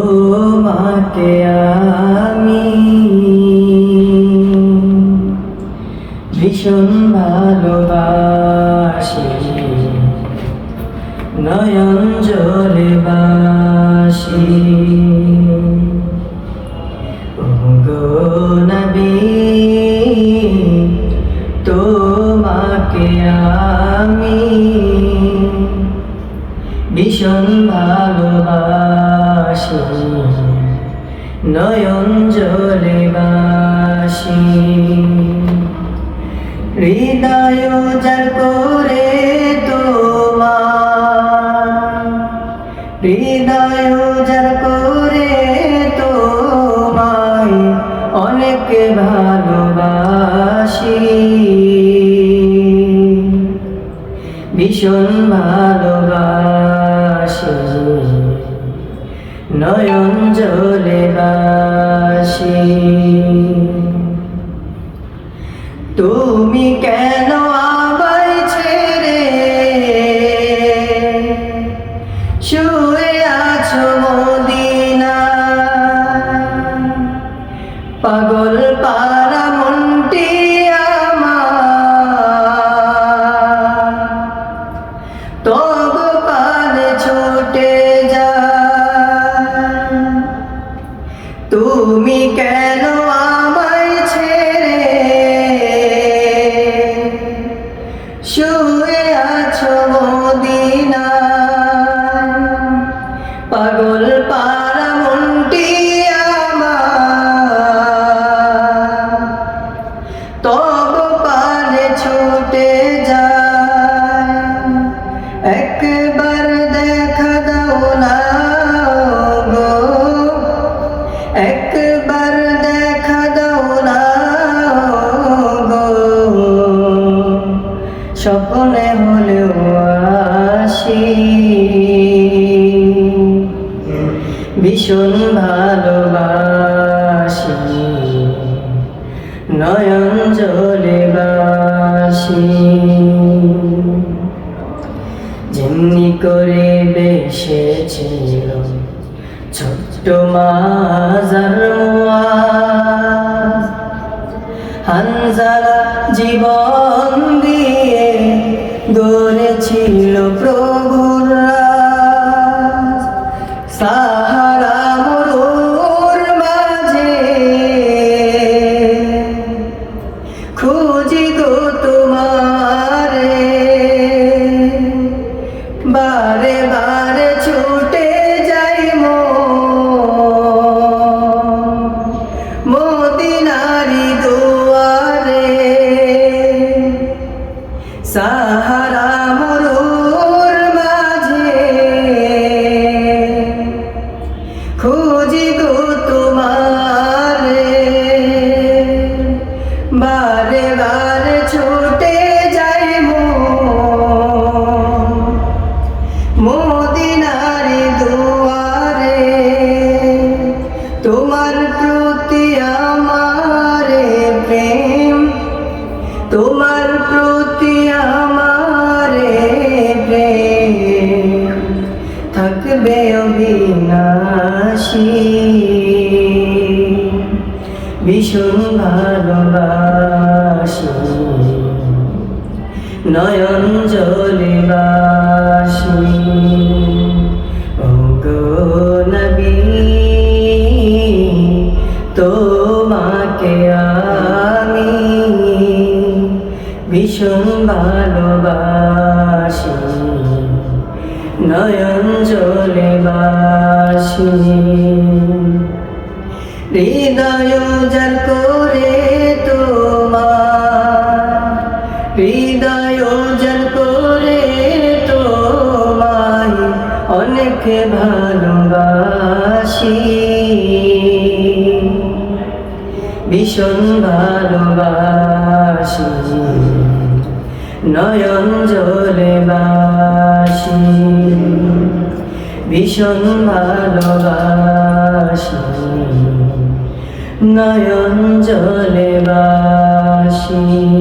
তোমাকে আমি। ভীষণ ভালোবাসি। নয়ন জলে বাসি। নয়ন জলে বাসি। হৃদয় যার করে তোমার। হৃদয় যার করে তোমায় অনেক ভালোবাসি। ভীষণ ভালোবাসি। নয়ন জলে বাসি তুমি কেন আমায় ছেড়ে শুয়ে আছো মদিনা পাগল পারা মনটি আমার। স্বপ্নে হলেও আসি। ভীষণ ভালোবাসি। নয়ন জলে বাসি। যেমনি করে বেসেছিল ছোট্ট মাজার হানজালা জীবন খুঁজি গো তোমারে। বারে বারে ছুটে যাই মদিনারি দুয়ারে তোমার প্রতি আমারে প্রেম তোমার প্রতি আমারে প্রেম থাকবে অবিনাশী ভীষণ ভালোবাসি। নয়ন জলে বাসি। ওগো নবী তোমাকে আমি ভীষণ ভালোবাসি। নয়ন জলে বাসি। হৃদয় যার করে তোমার। হৃদয় যার করে তোমায় অনেক ভালোবাসি। ভীষণ ভালোবাসি। নয়ন জলে ভীষণ ভালোবাসি। নয়ন জলে বাসি।